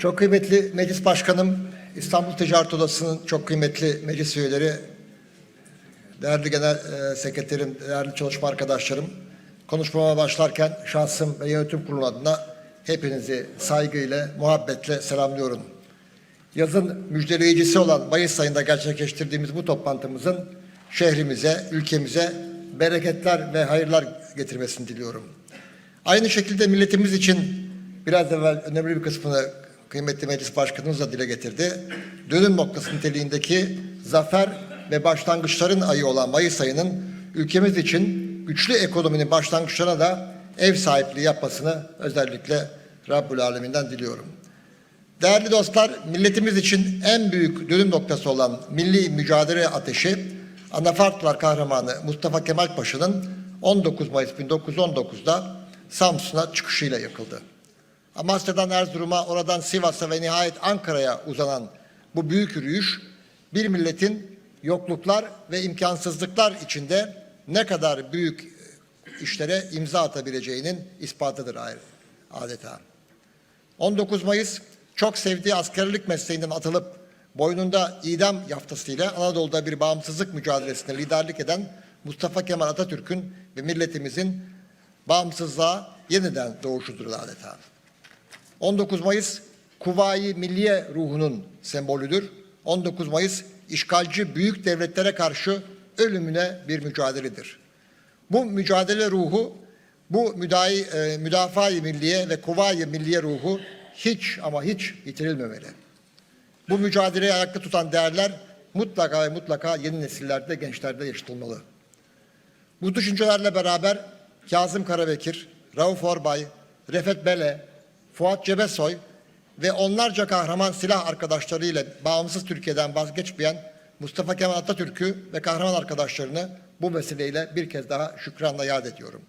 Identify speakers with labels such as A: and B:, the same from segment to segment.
A: Çok kıymetli Meclis Başkanım, İstanbul Ticaret Odası'nın çok kıymetli meclis üyeleri, değerli genel e, sekreterim, değerli çalışma arkadaşlarım, konuşmama başlarken şahsım ve yönetim kurulu adına hepinizi saygıyla, muhabbetle selamlıyorum. Yazın müjdeleyicisi olan Mayıs ayında gerçekleştirdiğimiz bu toplantımızın şehrimize, ülkemize bereketler ve hayırlar getirmesini diliyorum. Aynı şekilde milletimiz için biraz evvel önemli bir kısmını kıymetli meclis başkanımız da dile getirdi. Dönüm noktası niteliğindeki zafer ve başlangıçların ayı olan Mayıs ayının ülkemiz için güçlü ekonominin başlangıçlarına da ev sahipliği yapmasını özellikle Rabbül Alemin'den diliyorum. Değerli dostlar, milletimiz için en büyük dönüm noktası olan milli mücadele ateşi, Anafartlar kahramanı Mustafa Kemal Paşa'nın 19 Mayıs 1919'da Samsun'a çıkışıyla yakıldı. Amasya'dan Erzurum'a, oradan Sivas'a ve nihayet Ankara'ya uzanan bu büyük yürüyüş, bir milletin yokluklar ve imkansızlıklar içinde ne kadar büyük işlere imza atabileceğinin ispatıdır adeta. 19 Mayıs çok sevdiği askerlik mesleğinden atılıp boynunda idam yaftasıyla Anadolu'da bir bağımsızlık mücadelesine liderlik eden Mustafa Kemal Atatürk'ün ve milletimizin bağımsızlığa yeniden doğuşudur adeta. 19 Mayıs Kuvayi Milliye ruhunun sembolüdür. 19 Mayıs işgalci büyük devletlere karşı ölümüne bir mücadeledir. Bu mücadele ruhu, bu müdai, e, müdafaa-i milliye ve kuvayi milliye ruhu hiç ama hiç yitirilmemeli. Bu mücadeleyi ayakta tutan değerler mutlaka ve mutlaka yeni nesillerde, gençlerde yaşatılmalı. Bu düşüncelerle beraber Kazım Karabekir, Rauf Orbay, Refet Bele, Fuat Cebesoy ve onlarca kahraman silah arkadaşlarıyla bağımsız Türkiye'den vazgeçmeyen Mustafa Kemal Atatürk'ü ve kahraman arkadaşlarını bu vesileyle bir kez daha şükranla yad ediyorum.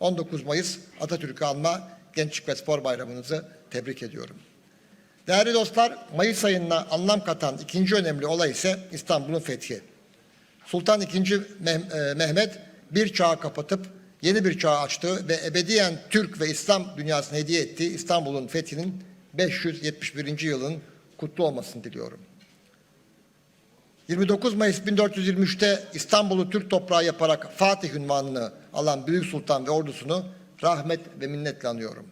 A: 19 Mayıs Atatürk'ü anma Gençlik ve Spor Bayramınızı tebrik ediyorum. Değerli dostlar, Mayıs ayına anlam katan ikinci önemli olay ise İstanbul'un fethi. Sultan II. E, Mehmet bir çağı kapatıp yeni bir çağ açtığı ve ebediyen Türk ve İslam dünyasına hediye ettiği İstanbul'un fethinin 571. yılın kutlu olmasını diliyorum. 29 Mayıs 1423'te İstanbul'u Türk toprağı yaparak Fatih ünvanını alan Büyük Sultan ve ordusunu rahmet ve minnetle anıyorum.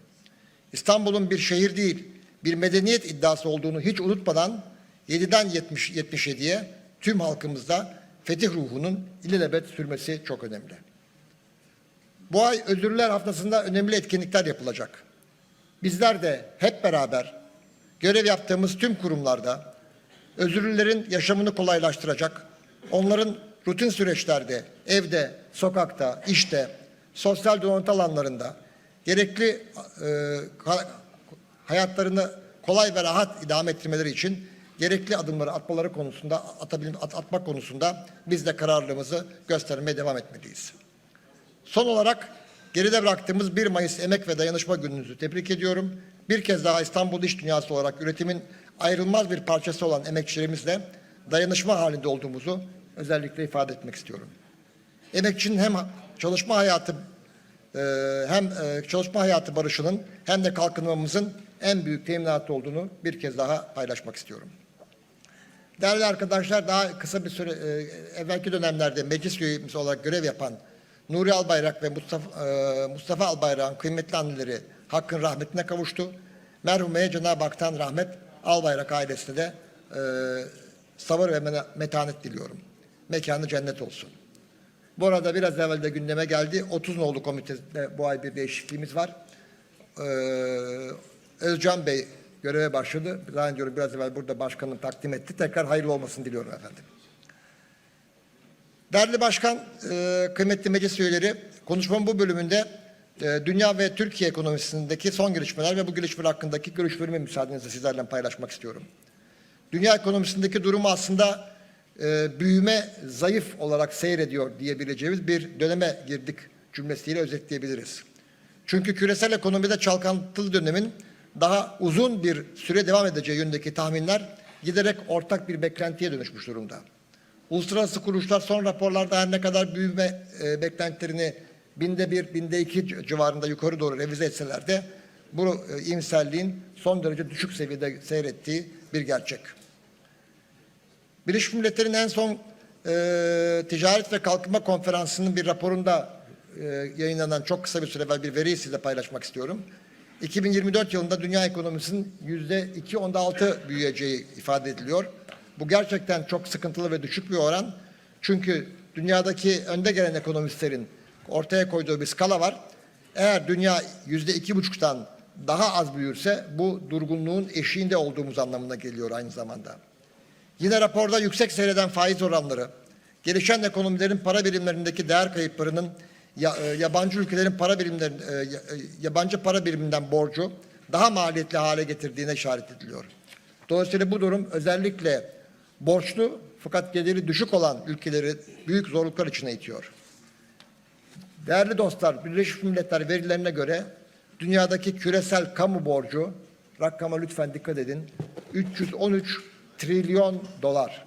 A: İstanbul'un bir şehir değil, bir medeniyet iddiası olduğunu hiç unutmadan 7'den 70, 77'ye tüm halkımızda fetih ruhunun ilelebet sürmesi çok önemli. Bu ay Özürler Haftası'nda önemli etkinlikler yapılacak. Bizler de hep beraber görev yaptığımız tüm kurumlarda özürlülerin yaşamını kolaylaştıracak, onların rutin süreçlerde, evde, sokakta, işte, sosyal donatı alanlarında gerekli e, hayatlarını kolay ve rahat idame ettirmeleri için gerekli adımları atmaları konusunda, atabil, at, atmak konusunda biz de kararlılığımızı göstermeye devam etmeliyiz. Son olarak geride bıraktığımız 1 Mayıs Emek ve Dayanışma Gününüzü tebrik ediyorum. Bir kez daha İstanbul İş Dünyası olarak üretimin ayrılmaz bir parçası olan emekçilerimizle dayanışma halinde olduğumuzu özellikle ifade etmek istiyorum. Emekçinin hem çalışma hayatı e, hem e, çalışma hayatı barışının hem de kalkınmamızın en büyük teminatı olduğunu bir kez daha paylaşmak istiyorum. Değerli arkadaşlar daha kısa bir süre e, evvelki dönemlerde meclis üyemiz olarak görev yapan Nuri Albayrak ve Mustafa, e, Mustafa Albayrak'ın kıymetli anneleri hakkın rahmetine kavuştu. Merhumeye Cenab-ı Hak'tan rahmet, Albayrak ailesine de e, sabır ve metanet diliyorum. Mekanı cennet olsun. Bu arada biraz evvel de gündeme geldi. 30 nolu komitede bu ay bir değişikliğimiz var. Ee, Özcan Bey göreve başladı. Zannediyorum biraz evvel burada başkanım takdim etti. Tekrar hayırlı olmasını diliyorum efendim. Değerli Başkan, e, kıymetli meclis üyeleri, konuşmamın bu bölümünde e, dünya ve Türkiye ekonomisindeki son gelişmeler ve bu gelişmeler hakkındaki görüşlerimi müsaadenizle sizlerle paylaşmak istiyorum. Dünya ekonomisindeki durumu aslında e, büyüme zayıf olarak seyrediyor diyebileceğimiz bir döneme girdik cümlesiyle özetleyebiliriz. Çünkü küresel ekonomide çalkantılı dönemin daha uzun bir süre devam edeceği yönündeki tahminler giderek ortak bir beklentiye dönüşmüş durumda. Uluslararası kuruluşlar son raporlarda her ne kadar büyüme e, beklentilerini binde bir, binde iki civarında yukarı doğru revize etseler de bu e, iyimserliğin son derece düşük seviyede seyrettiği bir gerçek. Birleşmiş Milletler'in en son e, Ticaret ve Kalkınma Konferansı'nın bir raporunda e, yayınlanan çok kısa bir süre evvel bir veriyi size paylaşmak istiyorum. 2024 yılında dünya ekonomisinin yüzde 2.6 büyüyeceği ifade ediliyor. Bu gerçekten çok sıkıntılı ve düşük bir oran. Çünkü dünyadaki önde gelen ekonomistlerin ortaya koyduğu bir skala var. Eğer dünya yüzde iki buçuktan daha az büyürse bu durgunluğun eşiğinde olduğumuz anlamına geliyor aynı zamanda. Yine raporda yüksek seyreden faiz oranları, gelişen ekonomilerin para birimlerindeki değer kayıplarının e, yabancı ülkelerin para birimlerin e, e, yabancı para biriminden borcu daha maliyetli hale getirdiğine işaret ediliyor. Dolayısıyla bu durum özellikle borçlu fakat geliri düşük olan ülkeleri büyük zorluklar içine itiyor. Değerli dostlar, Birleşmiş Milletler verilerine göre dünyadaki küresel kamu borcu, rakama lütfen dikkat edin, 313 trilyon dolar.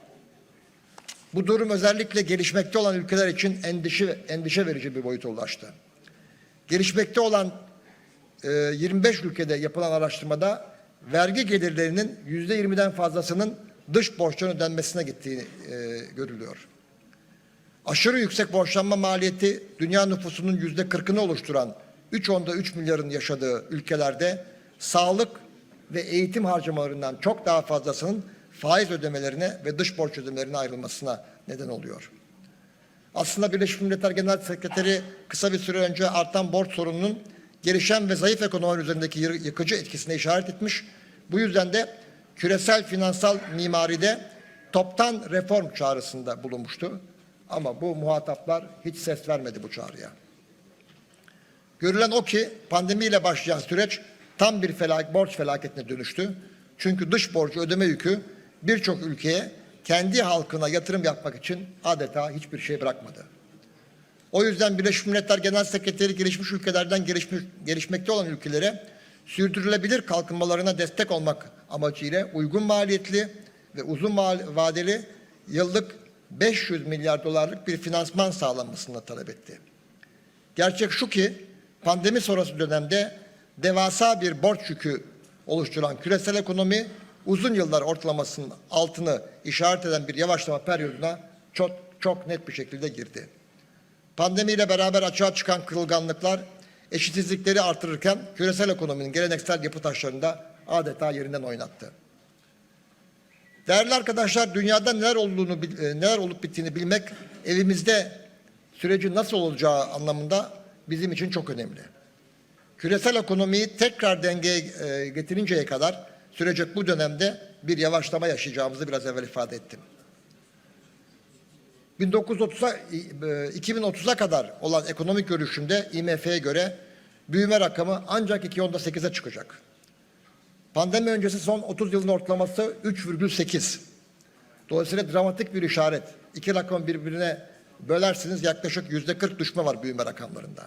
A: Bu durum özellikle gelişmekte olan ülkeler için endişe, endişe verici bir boyuta ulaştı. Gelişmekte olan e, 25 ülkede yapılan araştırmada vergi gelirlerinin yüzde 20'den fazlasının dış borçların ödenmesine gittiği e, görülüyor. Aşırı yüksek borçlanma maliyeti dünya nüfusunun yüzde 40'ını oluşturan 3.10'da 3 milyarın yaşadığı ülkelerde sağlık ve eğitim harcamalarından çok daha fazlasının faiz ödemelerine ve dış borç ödemelerine ayrılmasına neden oluyor. Aslında Birleşmiş Milletler Genel Sekreteri kısa bir süre önce artan borç sorununun gelişen ve zayıf ekonomiler üzerindeki yı- yıkıcı etkisine işaret etmiş. Bu yüzden de küresel finansal mimaride toptan reform çağrısında bulunmuştu. Ama bu muhataplar hiç ses vermedi bu çağrıya. Görülen o ki pandemiyle başlayan süreç tam bir felak, borç felaketine dönüştü. Çünkü dış borcu ödeme yükü birçok ülkeye kendi halkına yatırım yapmak için adeta hiçbir şey bırakmadı. O yüzden Birleşmiş Milletler Genel Sekreteri gelişmiş ülkelerden gelişmiş, gelişmekte olan ülkelere sürdürülebilir kalkınmalarına destek olmak amacıyla uygun maliyetli ve uzun vadeli yıllık 500 milyar dolarlık bir finansman sağlanmasını talep etti. Gerçek şu ki pandemi sonrası dönemde devasa bir borç yükü oluşturan küresel ekonomi uzun yıllar ortalamasının altını işaret eden bir yavaşlama periyoduna çok çok net bir şekilde girdi. Pandemiyle beraber açığa çıkan kırılganlıklar eşitsizlikleri artırırken küresel ekonominin geleneksel yapı taşlarını da adeta yerinden oynattı. Değerli arkadaşlar, dünyada neler olduğunu, e, neler olup bittiğini bilmek evimizde sürecin nasıl olacağı anlamında bizim için çok önemli. Küresel ekonomiyi tekrar dengeye e, getirinceye kadar sürecek bu dönemde bir yavaşlama yaşayacağımızı biraz evvel ifade ettim. 1930'a e, 2030'a kadar olan ekonomik görüşümde IMF'ye göre büyüme rakamı ancak 2.8'e çıkacak. Pandemi öncesi son 30 yılın ortalaması 3,8. Dolayısıyla dramatik bir işaret. İki rakam birbirine bölersiniz yaklaşık yüzde 40 düşme var büyüme rakamlarında.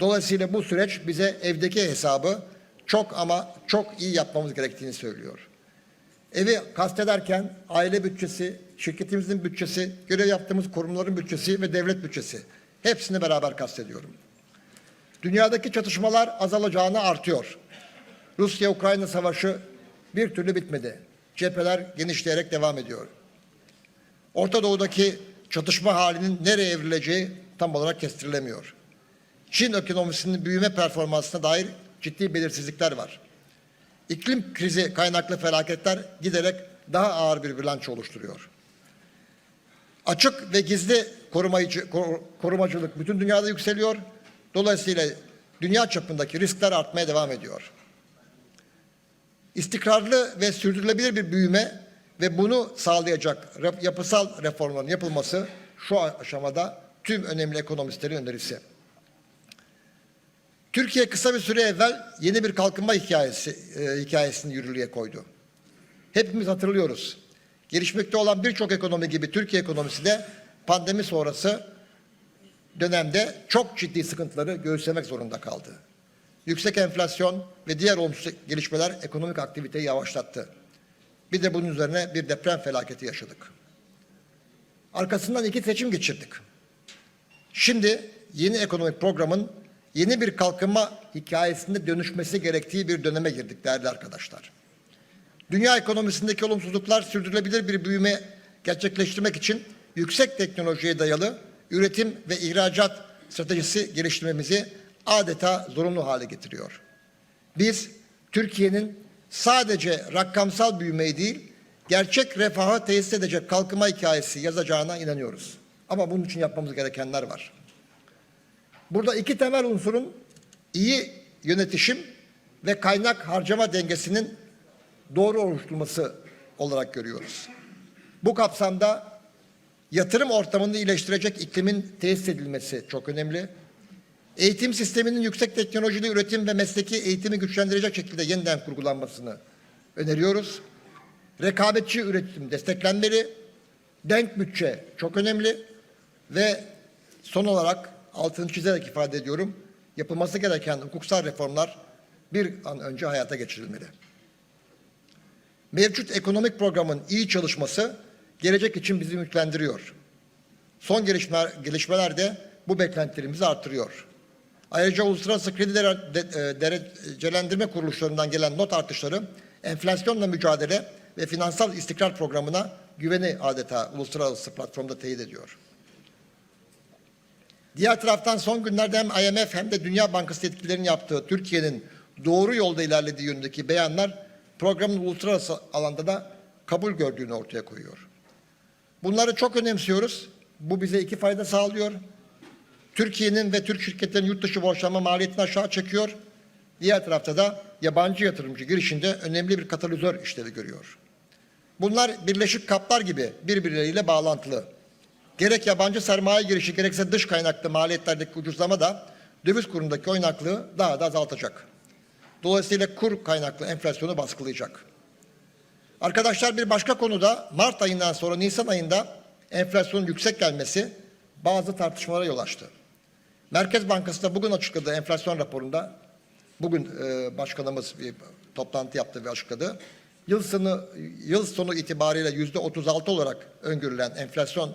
A: Dolayısıyla bu süreç bize evdeki hesabı çok ama çok iyi yapmamız gerektiğini söylüyor. Evi kastederken aile bütçesi, şirketimizin bütçesi, görev yaptığımız kurumların bütçesi ve devlet bütçesi hepsini beraber kastediyorum. Dünyadaki çatışmalar azalacağını artıyor. Rusya-Ukrayna savaşı bir türlü bitmedi. Cepheler genişleyerek devam ediyor. Orta Doğu'daki çatışma halinin nereye evrileceği tam olarak kestirilemiyor. Çin ekonomisinin büyüme performansına dair ciddi belirsizlikler var. İklim krizi kaynaklı felaketler giderek daha ağır bir bilanço oluşturuyor. Açık ve gizli korumayıcı, kor- korumacılık bütün dünyada yükseliyor. Dolayısıyla dünya çapındaki riskler artmaya devam ediyor. İstikrarlı ve sürdürülebilir bir büyüme ve bunu sağlayacak yapısal reformların yapılması şu aşamada tüm önemli ekonomistlerin önerisi. Türkiye kısa bir süre evvel yeni bir kalkınma hikayesi e, hikayesini yürürlüğe koydu. Hepimiz hatırlıyoruz. Gelişmekte olan birçok ekonomi gibi Türkiye ekonomisi de pandemi sonrası dönemde çok ciddi sıkıntıları göğüslemek zorunda kaldı. Yüksek enflasyon ve diğer olumsuz gelişmeler ekonomik aktiviteyi yavaşlattı. Bir de bunun üzerine bir deprem felaketi yaşadık. Arkasından iki seçim geçirdik. Şimdi yeni ekonomik programın yeni bir kalkınma hikayesinde dönüşmesi gerektiği bir döneme girdik değerli arkadaşlar. Dünya ekonomisindeki olumsuzluklar sürdürülebilir bir büyüme gerçekleştirmek için yüksek teknolojiye dayalı üretim ve ihracat stratejisi geliştirmemizi adeta zorunlu hale getiriyor. Biz Türkiye'nin sadece rakamsal büyümeyi değil, gerçek refahı tesis edecek kalkınma hikayesi yazacağına inanıyoruz. Ama bunun için yapmamız gerekenler var. Burada iki temel unsurun iyi yönetişim ve kaynak harcama dengesinin doğru oluşturulması olarak görüyoruz. Bu kapsamda yatırım ortamını iyileştirecek iklimin tesis edilmesi çok önemli. Eğitim sisteminin yüksek teknolojili üretim ve mesleki eğitimi güçlendirecek şekilde yeniden kurgulanmasını öneriyoruz. Rekabetçi üretim desteklenmeli. Denk bütçe çok önemli ve son olarak altını çizerek ifade ediyorum. Yapılması gereken hukuksal reformlar bir an önce hayata geçirilmeli. Mevcut ekonomik programın iyi çalışması gelecek için bizi ümitlendiriyor. Son gelişmeler, gelişmeler de bu beklentilerimizi artırıyor. Ayrıca uluslararası kredi e, derecelendirme kuruluşlarından gelen not artışları enflasyonla mücadele ve finansal istikrar programına güveni adeta uluslararası platformda teyit ediyor. Diğer taraftan son günlerde hem IMF hem de Dünya Bankası yetkililerinin yaptığı Türkiye'nin doğru yolda ilerlediği yönündeki beyanlar programın uluslararası alanda da kabul gördüğünü ortaya koyuyor. Bunları çok önemsiyoruz. Bu bize iki fayda sağlıyor. Türkiye'nin ve Türk şirketlerin yurt dışı borçlanma maliyetini aşağı çekiyor. Diğer tarafta da yabancı yatırımcı girişinde önemli bir katalizör işlevi görüyor. Bunlar birleşik kaplar gibi birbirleriyle bağlantılı. Gerek yabancı sermaye girişi gerekse dış kaynaklı maliyetlerdeki ucuzlama da döviz kurundaki oynaklığı daha da azaltacak. Dolayısıyla kur kaynaklı enflasyonu baskılayacak. Arkadaşlar bir başka konuda Mart ayından sonra Nisan ayında enflasyonun yüksek gelmesi bazı tartışmalara yol açtı. Merkez Bankası da bugün açıkladığı enflasyon raporunda bugün e, başkanımız bir toplantı yaptı ve açıkladı. Yıl sonu yıl sonu itibariyle yüzde 36 olarak öngörülen enflasyon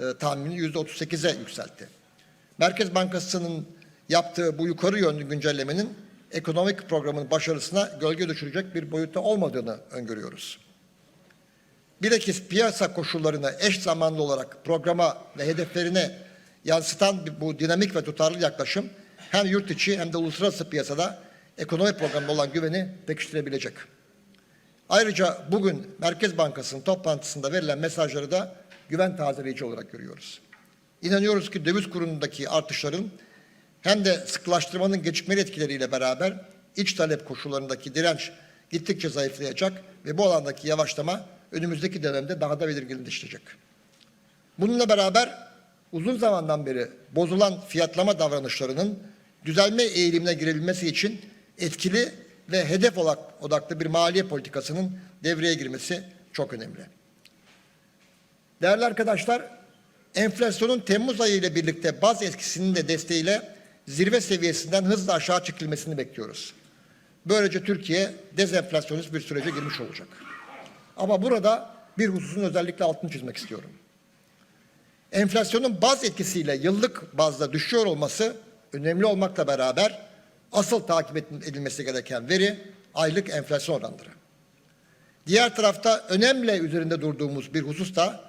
A: e, tahminini yüzde 38'e yükseltti. Merkez Bankası'nın yaptığı bu yukarı yönlü güncellemenin ekonomik programın başarısına gölge düşürecek bir boyutta olmadığını öngörüyoruz. Bilakis piyasa koşullarını eş zamanlı olarak programa ve hedeflerine yansıtan bu dinamik ve tutarlı yaklaşım hem yurt içi hem de uluslararası piyasada ekonomi programına olan güveni pekiştirebilecek. Ayrıca bugün Merkez Bankası'nın toplantısında verilen mesajları da güven tazeleyici olarak görüyoruz. İnanıyoruz ki döviz kurundaki artışların hem de sıkılaştırmanın gecikmeli etkileriyle beraber iç talep koşullarındaki direnç gittikçe zayıflayacak ve bu alandaki yavaşlama önümüzdeki dönemde daha da belirginleşecek. Bununla beraber uzun zamandan beri bozulan fiyatlama davranışlarının düzelme eğilimine girebilmesi için etkili ve hedef odaklı bir maliye politikasının devreye girmesi çok önemli. Değerli arkadaşlar, enflasyonun Temmuz ayı ile birlikte baz etkisinin de desteğiyle zirve seviyesinden hızla aşağı çekilmesini bekliyoruz. Böylece Türkiye dezenflasyonist bir sürece girmiş olacak. Ama burada bir hususun özellikle altını çizmek istiyorum. Enflasyonun baz etkisiyle yıllık bazda düşüyor olması önemli olmakla beraber asıl takip edilmesi gereken veri aylık enflasyon oranları. Diğer tarafta önemli üzerinde durduğumuz bir husus da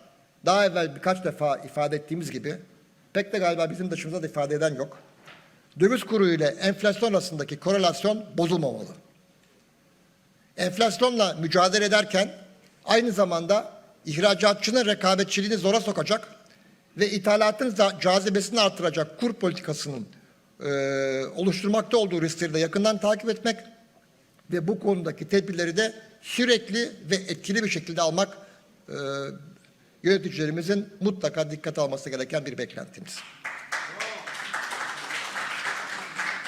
A: daha evvel birkaç defa ifade ettiğimiz gibi pek de galiba bizim dışımızda da ifade eden yok. Döviz kuru ile enflasyon arasındaki korelasyon bozulmamalı. Enflasyonla mücadele ederken aynı zamanda ihracatçının rekabetçiliğini zora sokacak ve ithalatın cazibesini artıracak kur politikasının e, oluşturmakta olduğu riskleri de yakından takip etmek ve bu konudaki tedbirleri de sürekli ve etkili bir şekilde almak e, yöneticilerimizin mutlaka dikkat alması gereken bir beklentimiz.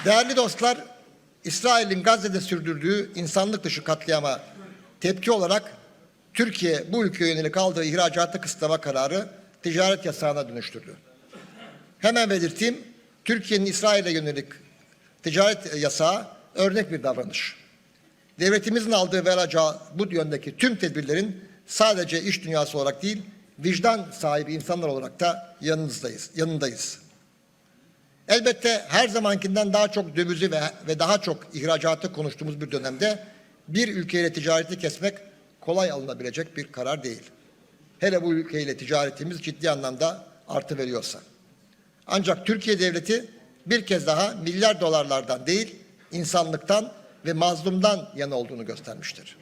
A: Değerli dostlar, İsrail'in Gazze'de sürdürdüğü insanlık dışı katliama tepki olarak Türkiye bu ülkeye yönelik aldığı ihracatı kısıtlama kararı ticaret yasağına dönüştürdü. Hemen belirteyim, Türkiye'nin İsrail'e yönelik ticaret yasağı örnek bir davranış. Devletimizin aldığı ve alacağı bu yöndeki tüm tedbirlerin sadece iş dünyası olarak değil, vicdan sahibi insanlar olarak da yanınızdayız, yanındayız. Elbette her zamankinden daha çok dövizi ve, ve daha çok ihracatı konuştuğumuz bir dönemde bir ülkeyle ticareti kesmek kolay alınabilecek bir karar değil. Hele bu ülkeyle ticaretimiz ciddi anlamda artı veriyorsa. Ancak Türkiye devleti bir kez daha milyar dolarlardan değil, insanlıktan ve mazlumdan yana olduğunu göstermiştir.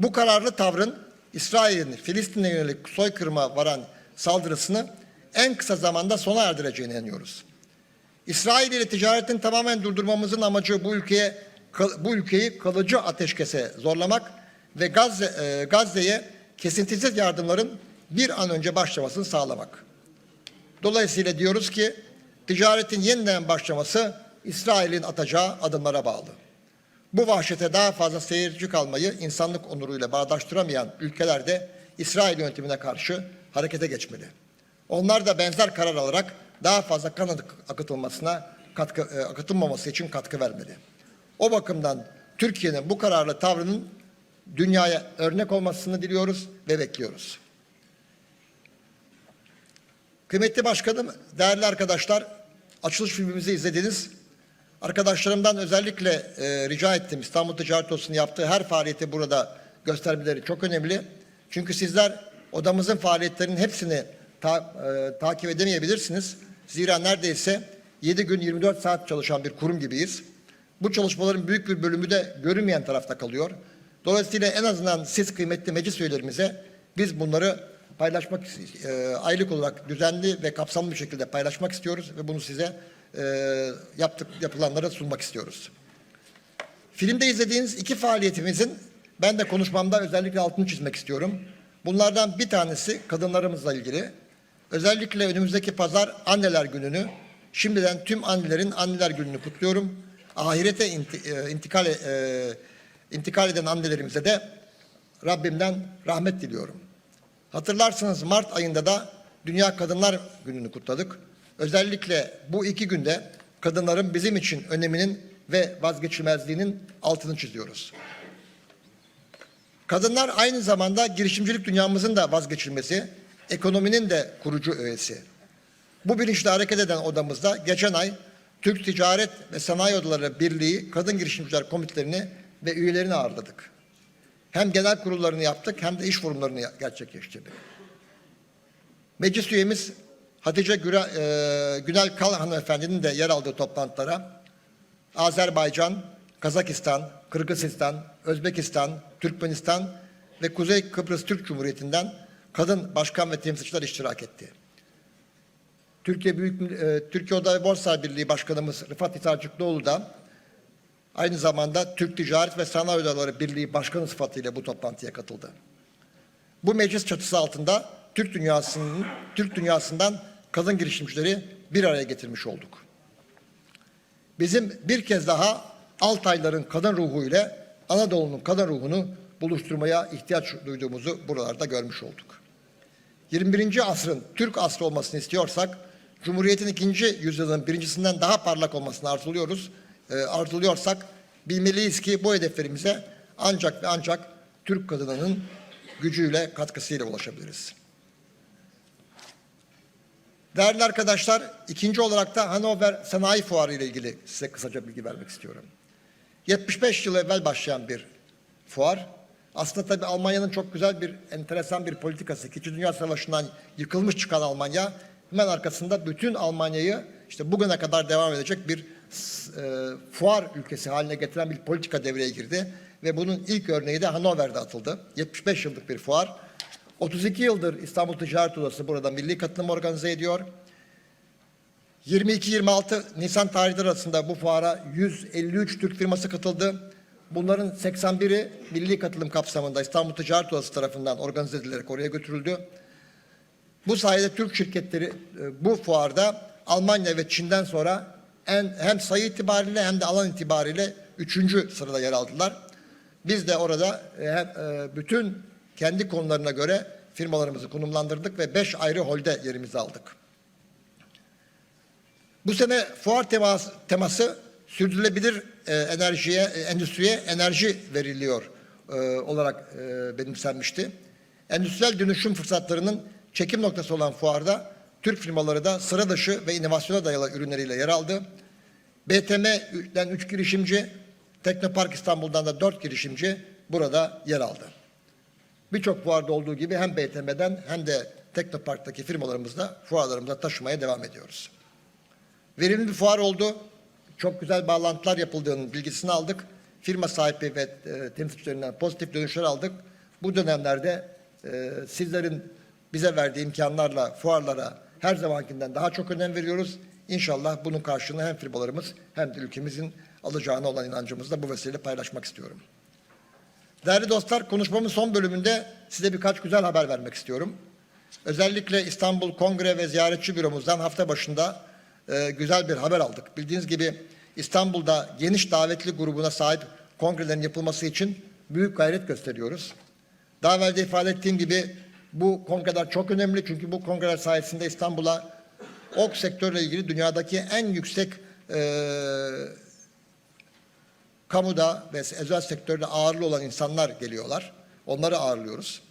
A: Bu kararlı tavrın İsrail'in Filistin'e yönelik soykırıma varan saldırısını en kısa zamanda sona erdireceğine inanıyoruz. İsrail ile ticaretin tamamen durdurmamızın amacı bu ülkeye bu ülkeyi kalıcı ateşkese zorlamak ve Gazze, e, Gazze'ye kesintisiz yardımların bir an önce başlamasını sağlamak. Dolayısıyla diyoruz ki ticaretin yeniden başlaması İsrail'in atacağı adımlara bağlı. Bu vahşete daha fazla seyirci kalmayı insanlık onuruyla bağdaştıramayan ülkeler de İsrail yönetimine karşı harekete geçmeli. Onlar da benzer karar alarak daha fazla kan akıtılmasına katkı, e, akıtılmaması için katkı vermeli. O bakımdan Türkiye'nin bu kararlı tavrının dünyaya örnek olmasını diliyoruz ve bekliyoruz. Kıymetli başkanım, değerli arkadaşlar, açılış filmimizi izlediniz. Arkadaşlarımdan özellikle e, rica ettim İstanbul Ticaret Odası'nın yaptığı her faaliyeti burada göstermeleri çok önemli. Çünkü sizler odamızın faaliyetlerinin hepsini ta, e, takip edemeyebilirsiniz. Zira neredeyse 7 gün 24 saat çalışan bir kurum gibiyiz. Bu çalışmaların büyük bir bölümü de görünmeyen tarafta kalıyor. Dolayısıyla en azından siz kıymetli meclis üyelerimize biz bunları paylaşmak e, aylık olarak düzenli ve kapsamlı bir şekilde paylaşmak istiyoruz ve bunu size e, yaptık yapılanlara sunmak istiyoruz. Filmde izlediğiniz iki faaliyetimizin ben de konuşmamda özellikle altını çizmek istiyorum. Bunlardan bir tanesi kadınlarımızla ilgili. Özellikle önümüzdeki pazar anneler gününü şimdiden tüm annelerin anneler gününü kutluyorum. Ahirete e, intikal, e, intikal eden annelerimize de Rabbimden rahmet diliyorum. Hatırlarsınız Mart ayında da Dünya Kadınlar Günü'nü kutladık. Özellikle bu iki günde kadınların bizim için öneminin ve vazgeçilmezliğinin altını çiziyoruz. Kadınlar aynı zamanda girişimcilik dünyamızın da vazgeçilmesi, ekonominin de kurucu öğesi. Bu bilinçle hareket eden odamızda geçen ay Türk Ticaret ve Sanayi Odaları Birliği Kadın Girişimciler Komitelerini ve üyelerini ağırladık. Hem genel kurullarını yaptık hem de iş forumlarını gerçekleştirdik. Meclis üyemiz Hatice Güre, e, Günel Kal hanımefendinin de yer aldığı toplantılara Azerbaycan, Kazakistan, Kırgızistan, Özbekistan, Türkmenistan ve Kuzey Kıbrıs Türk Cumhuriyeti'nden kadın başkan ve temsilciler iştirak etti. Türkiye Büyük e, Türkiye Oda ve Borsa Birliği Başkanımız Rıfat Hisarcıklıoğlu da aynı zamanda Türk Ticaret ve Sanayi Odaları Birliği Başkanı sıfatıyla bu toplantıya katıldı. Bu meclis çatısı altında Türk dünyasının Türk dünyasından kadın girişimcileri bir araya getirmiş olduk. Bizim bir kez daha Altayların kadın ruhu ile Anadolu'nun kadın ruhunu buluşturmaya ihtiyaç duyduğumuzu buralarda görmüş olduk. 21. asrın Türk asrı olmasını istiyorsak, Cumhuriyet'in ikinci yüzyılın birincisinden daha parlak olmasını arzuluyoruz. E, arzuluyorsak bilmeliyiz ki bu hedeflerimize ancak ve ancak Türk kadınının gücüyle, katkısıyla ulaşabiliriz. Değerli arkadaşlar, ikinci olarak da Hanover Sanayi Fuarı ile ilgili size kısaca bilgi vermek istiyorum. 75 yıl evvel başlayan bir fuar. Aslında tabii Almanya'nın çok güzel bir, enteresan bir politikası. İkinci Dünya Savaşı'ndan yıkılmış çıkan Almanya, hemen arkasında bütün Almanya'yı işte bugüne kadar devam edecek bir e, fuar ülkesi haline getiren bir politika devreye girdi. Ve bunun ilk örneği de Hanover'de atıldı. 75 yıllık bir fuar. 32 yıldır İstanbul Ticaret Odası burada milli katılım organize ediyor. 22-26 Nisan tarihleri arasında bu fuara 153 Türk firması katıldı. Bunların 81'i milli katılım kapsamında İstanbul Ticaret Odası tarafından organize edilerek oraya götürüldü. Bu sayede Türk şirketleri e, bu fuarda Almanya ve Çin'den sonra en, hem sayı itibariyle hem de alan itibariyle üçüncü sırada yer aldılar. Biz de orada e, e, bütün kendi konularına göre firmalarımızı konumlandırdık ve beş ayrı holde yerimizi aldık. Bu sene fuar teması, teması sürdürülebilir e, enerjiye, e, endüstriye enerji veriliyor e, olarak e, benimsenmişti. Endüstriyel dönüşüm fırsatlarının çekim noktası olan fuarda Türk firmaları da sıra dışı ve inovasyona dayalı ürünleriyle yer aldı. BTM'den 3 girişimci, Teknopark İstanbul'dan da 4 girişimci burada yer aldı. Birçok fuarda olduğu gibi hem BTM'den hem de Teknopark'taki firmalarımızda fuarlarımıza taşımaya devam ediyoruz. Verimli bir fuar oldu. Çok güzel bağlantılar yapıldığının bilgisini aldık. Firma sahibi ve e, temsilcilerinden pozitif dönüşler aldık. Bu dönemlerde e, sizlerin bize verdiği imkanlarla fuarlara her zamankinden daha çok önem veriyoruz. İnşallah bunun karşılığını hem firmalarımız hem de ülkemizin alacağına olan inancımızla bu vesileyle paylaşmak istiyorum. Değerli dostlar, konuşmamın son bölümünde size birkaç güzel haber vermek istiyorum. Özellikle İstanbul Kongre ve Ziyaretçi Büromuzdan hafta başında e, güzel bir haber aldık. Bildiğiniz gibi İstanbul'da geniş davetli grubuna sahip kongrelerin yapılması için büyük gayret gösteriyoruz. Daha evvel de ifade ettiğim gibi bu kongreler çok önemli çünkü bu kongreler sayesinde İstanbul'a ok sektörle ilgili dünyadaki en yüksek e, kamuda ve özel sektörde ağırlı olan insanlar geliyorlar. Onları ağırlıyoruz.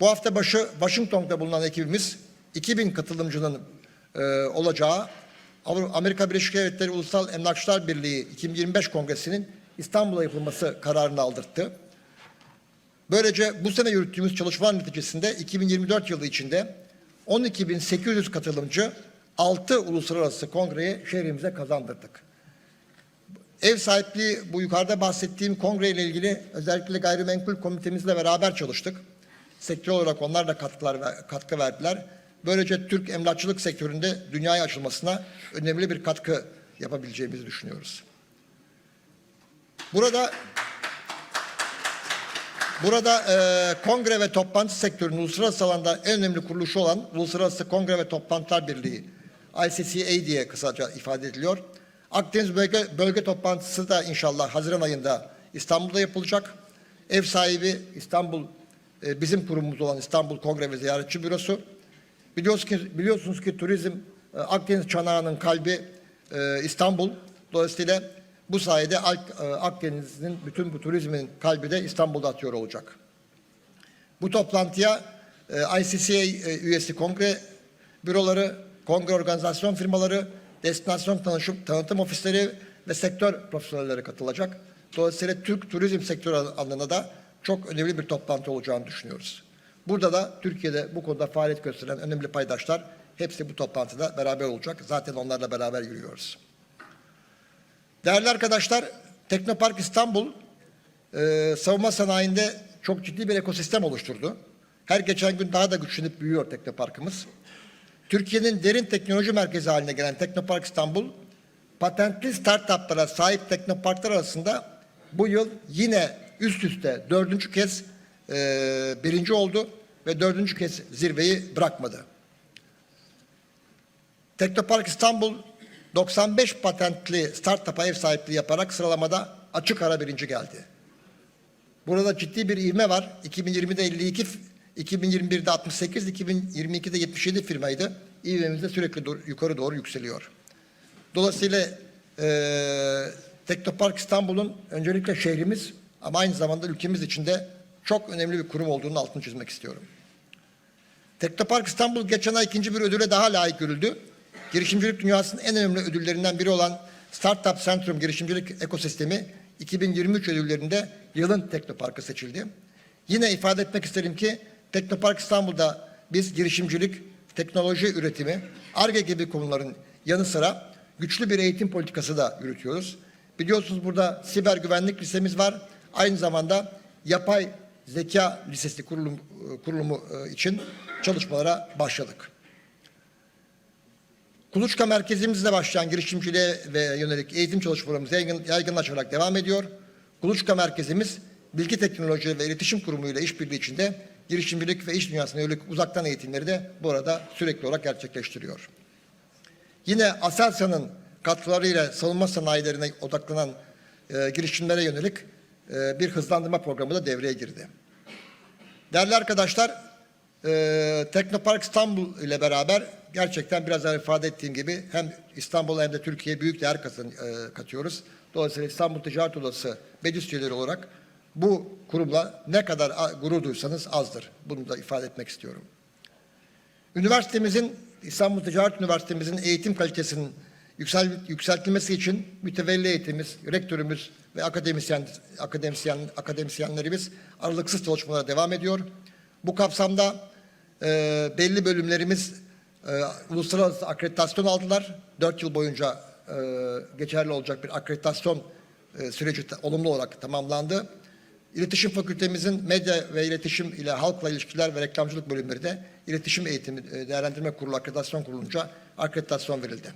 A: Bu hafta başı Washington'da bulunan ekibimiz 2000 katılımcının e, olacağı Amerika Birleşik Devletleri Ulusal Emlakçılar Birliği 2025 Kongresi'nin İstanbul'a yapılması kararını aldırttı. Böylece bu sene yürüttüğümüz çalışmalar neticesinde 2024 yılı içinde 12.800 katılımcı 6 uluslararası kongreyi şehrimize kazandırdık. Ev sahipliği bu yukarıda bahsettiğim kongre ile ilgili özellikle gayrimenkul komitemizle beraber çalıştık. Sektör olarak onlar da katkılar katkı verdiler. Böylece Türk emlakçılık sektöründe dünyaya açılmasına önemli bir katkı yapabileceğimizi düşünüyoruz. Burada Burada e, kongre ve toplantı sektörünün uluslararası alanda en önemli kuruluşu olan Uluslararası Kongre ve Toplantılar Birliği, ICCA diye kısaca ifade ediliyor. Akdeniz bölge, bölge toplantısı da inşallah Haziran ayında İstanbul'da yapılacak. Ev sahibi İstanbul, e, bizim kurumumuz olan İstanbul Kongre ve Ziyaretçi Bürosu. Biliyorsunuz ki, biliyorsunuz ki turizm e, Akdeniz çanağının kalbi e, İstanbul. Dolayısıyla bu sayede e, Akdeniz'in bütün bu turizmin kalbi de İstanbul'da atıyor olacak. Bu toplantıya ICCA üyesi kongre büroları, kongre organizasyon firmaları, destinasyon tanışım, tanıtım ofisleri ve sektör profesyonelleri katılacak. Dolayısıyla Türk turizm sektörü alanında da çok önemli bir toplantı olacağını düşünüyoruz. Burada da Türkiye'de bu konuda faaliyet gösteren önemli paydaşlar hepsi bu toplantıda beraber olacak. Zaten onlarla beraber yürüyoruz. Değerli arkadaşlar, Teknopark İstanbul e, savunma sanayinde çok ciddi bir ekosistem oluşturdu. Her geçen gün daha da güçlenip büyüyor Teknoparkımız. Türkiye'nin derin teknoloji merkezi haline gelen Teknopark İstanbul, patentli startuplara sahip teknoparklar arasında bu yıl yine üst üste dördüncü kez e, birinci oldu ve dördüncü kez zirveyi bırakmadı. Teknopark İstanbul 95 patentli startup'a ev sahipliği yaparak sıralamada açık ara birinci geldi. Burada ciddi bir ivme var. 2020'de 52, 2021'de 68, 2022'de 77 firmaydı. İvmemiz de sürekli doğru- yukarı doğru yükseliyor. Dolayısıyla eee Teknopark İstanbul'un öncelikle şehrimiz ama aynı zamanda ülkemiz içinde çok önemli bir kurum olduğunu altını çizmek istiyorum. Teknopark İstanbul geçen ay ikinci bir ödüle daha layık görüldü. Girişimcilik dünyasının en önemli ödüllerinden biri olan Startup Centrum Girişimcilik Ekosistemi 2023 ödüllerinde yılın Teknoparkı seçildi. Yine ifade etmek isterim ki Teknopark İstanbul'da biz girişimcilik, teknoloji üretimi, ARGE gibi konuların yanı sıra güçlü bir eğitim politikası da yürütüyoruz. Biliyorsunuz burada siber güvenlik lisemiz var. Aynı zamanda yapay zeka lisesi kurulum, kurulumu e, için çalışmalara başladık. Kuluçka merkezimizle başlayan girişimciliğe ve yönelik eğitim çalışmalarımız yaygın, yaygınlaşarak devam ediyor. Kuluçka merkezimiz Bilgi Teknoloji ve İletişim Kurumu ile işbirliği içinde girişimcilik ve iş dünyasına yönelik uzaktan eğitimleri de bu arada sürekli olarak gerçekleştiriyor. Yine Aselsan'ın katkılarıyla savunma sanayilerine odaklanan e, girişimlere yönelik e, bir hızlandırma programı da devreye girdi. Değerli arkadaşlar, e, Teknopark İstanbul ile beraber gerçekten biraz önce ifade ettiğim gibi hem İstanbul'a hem de Türkiye'ye büyük değer kazan, e, katıyoruz. Dolayısıyla İstanbul Ticaret Odası meclis olarak bu kurumla ne kadar gurur duysanız azdır. Bunu da ifade etmek istiyorum. Üniversitemizin, İstanbul Ticaret Üniversitemizin eğitim kalitesinin yüksel, yükseltilmesi için mütevelli eğitimimiz, rektörümüz ve akademisyen, akademisyen, akademisyenlerimiz aralıksız çalışmalara devam ediyor. Bu kapsamda e, belli bölümlerimiz e, uluslararası akreditasyon aldılar. Dört yıl boyunca e, geçerli olacak bir akreditasyon e, süreci olumlu olarak tamamlandı. İletişim Fakültemizin medya ve iletişim ile halkla ilişkiler ve reklamcılık bölümleri de iletişim eğitimi e, değerlendirme kurulu akreditasyon kurulunca akreditasyon verildi.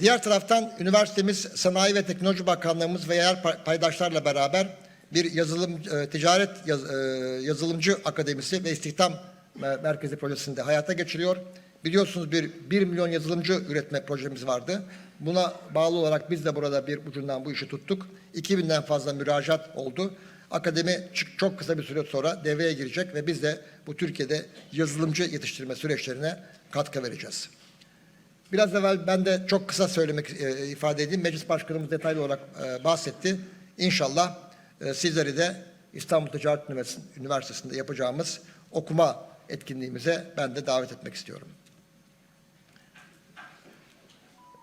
A: Diğer taraftan üniversitemiz Sanayi ve Teknoloji Bakanlığımız ve yer pay- paydaşlarla beraber bir yazılım e, ticaret yaz- e, yazılımcı akademisi ve istihdam me- merkezi projesini de hayata geçiriyor. Biliyorsunuz bir 1 milyon yazılımcı üretme projemiz vardı. Buna bağlı olarak biz de burada bir ucundan bu işi tuttuk. 2000'den fazla müracaat oldu. Akademi çok kısa bir süre sonra devreye girecek ve biz de bu Türkiye'de yazılımcı yetiştirme süreçlerine katkı vereceğiz. Biraz evvel ben de çok kısa söylemek e, ifade edeyim. Meclis Başkanımız detaylı olarak e, bahsetti. İnşallah e, sizleri de İstanbul Ticaret Üniversitesi- Üniversitesi'nde yapacağımız okuma etkinliğimize ben de davet etmek istiyorum.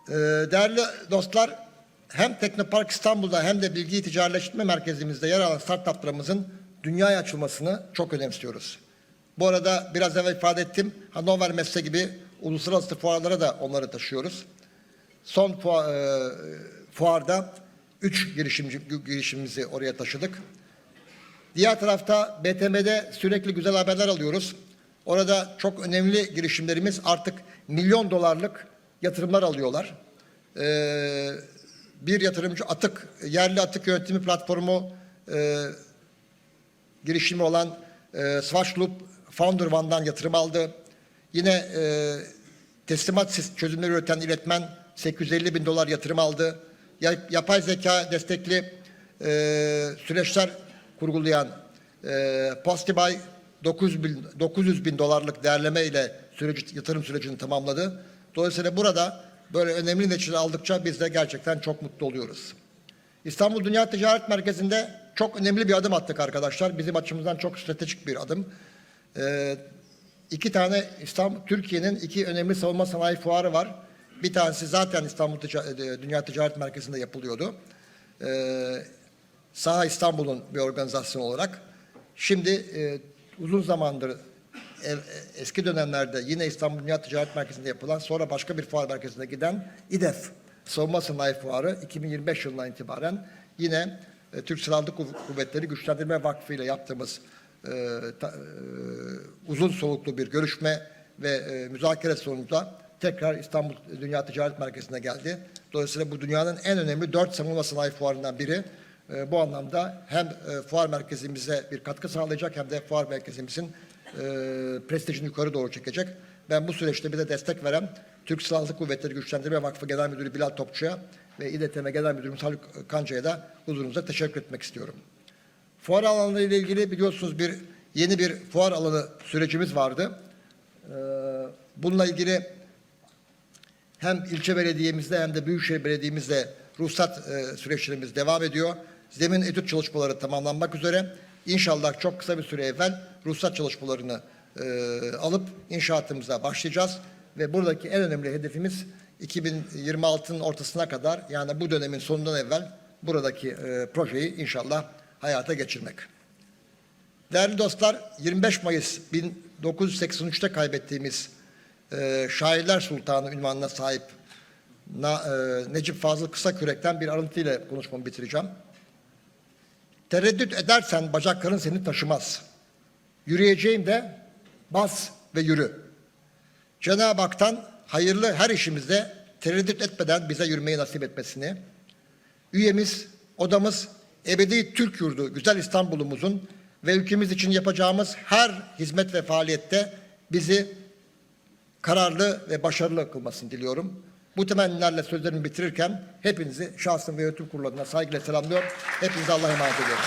A: E, değerli dostlar, hem Teknopark İstanbul'da hem de Bilgi Ticaretleştirme Merkezimizde yer alan startuplarımızın dünyaya açılmasını çok önemsiyoruz. Bu arada biraz evvel ifade ettim. Hannover Messe gibi uluslararası fuarlara da onları taşıyoruz. Son e, fuarda üç girişimci, girişimimizi oraya taşıdık. Diğer tarafta BTM'de sürekli güzel haberler alıyoruz. Orada çok önemli girişimlerimiz artık milyon dolarlık yatırımlar alıyorlar. Ee, bir yatırımcı atık, yerli atık yönetimi platformu e, girişimi olan e, Swatchloop Founder One'dan yatırım aldı. Yine e, teslimat çözümleri üreten iletmen 850 bin dolar yatırım aldı. Ya- yapay zeka destekli e, süreçler kurgulayan e, Postibay 900 bin, 900 bin dolarlık değerleme ile süreci, yatırım sürecini tamamladı. Dolayısıyla burada böyle önemli neticeler aldıkça biz de gerçekten çok mutlu oluyoruz. İstanbul Dünya Ticaret Merkezi'nde çok önemli bir adım attık arkadaşlar. Bizim açımızdan çok stratejik bir adım. Ee, iki tane İstanbul, Türkiye'nin iki önemli savunma sanayi fuarı var. Bir tanesi zaten İstanbul Tica- e, Dünya Ticaret Merkezi'nde yapılıyordu. Ee, Saha İstanbul'un bir organizasyon olarak. Şimdi e, uzun zamandır e- eski dönemlerde yine İstanbul Dünya Ticaret Merkezi'nde yapılan sonra başka bir fuar merkezine giden İDEF Savunma Sanayi Fuarı 2025 yılından itibaren yine e, Türk Silahlı Kuv- Kuvvetleri Güçlendirme Vakfı ile yaptığımız ta- e, uzun soluklu bir görüşme ve e, müzakere sonunda tekrar İstanbul Dünya Ticaret Merkezi'ne geldi. Dolayısıyla bu dünyanın en önemli dört savunma sanayi fuarından biri. E, bu anlamda hem e, fuar merkezimize bir katkı sağlayacak hem de fuar merkezimizin e, prestijini yukarı doğru çekecek. Ben bu süreçte bir de destek veren Türk Silahlı Kuvvetleri Güçlendirme Vakfı Genel Müdürü Bilal Topçu'ya ve İDTM Genel Müdürümüz Haluk Kanca'ya da huzurunuza teşekkür etmek istiyorum. Fuar alanları ile ilgili biliyorsunuz bir yeni bir fuar alanı sürecimiz vardı. Ee, bununla ilgili hem ilçe belediyemizde hem de büyükşehir belediyemizde ruhsat e, süreçlerimiz devam ediyor. Zemin etüt çalışmaları tamamlanmak üzere. İnşallah çok kısa bir süre evvel ruhsat çalışmalarını e, alıp inşaatımıza başlayacağız. Ve buradaki en önemli hedefimiz 2026'nın ortasına kadar yani bu dönemin sonundan evvel buradaki e, projeyi inşallah hayata geçirmek. Değerli dostlar, 25 Mayıs 1983'te kaybettiğimiz e, Şairler Sultanı ünvanına sahip Na, e, Necip Fazıl Kısakürek'ten bir alıntıyla konuşmamı bitireceğim. Tereddüt edersen bacakların seni taşımaz. Yürüyeceğim de bas ve yürü. Cenab-ı Hak'tan hayırlı her işimizde tereddüt etmeden bize yürümeyi nasip etmesini, üyemiz, odamız, ebedi Türk yurdu, güzel İstanbul'umuzun ve ülkemiz için yapacağımız her hizmet ve faaliyette bizi kararlı ve başarılı kılmasını diliyorum. Bu temennilerle sözlerimi bitirirken hepinizi şahsım ve yönetim kurulu adına saygıyla selamlıyor. Hepinize Allah'a emanet ediyorum.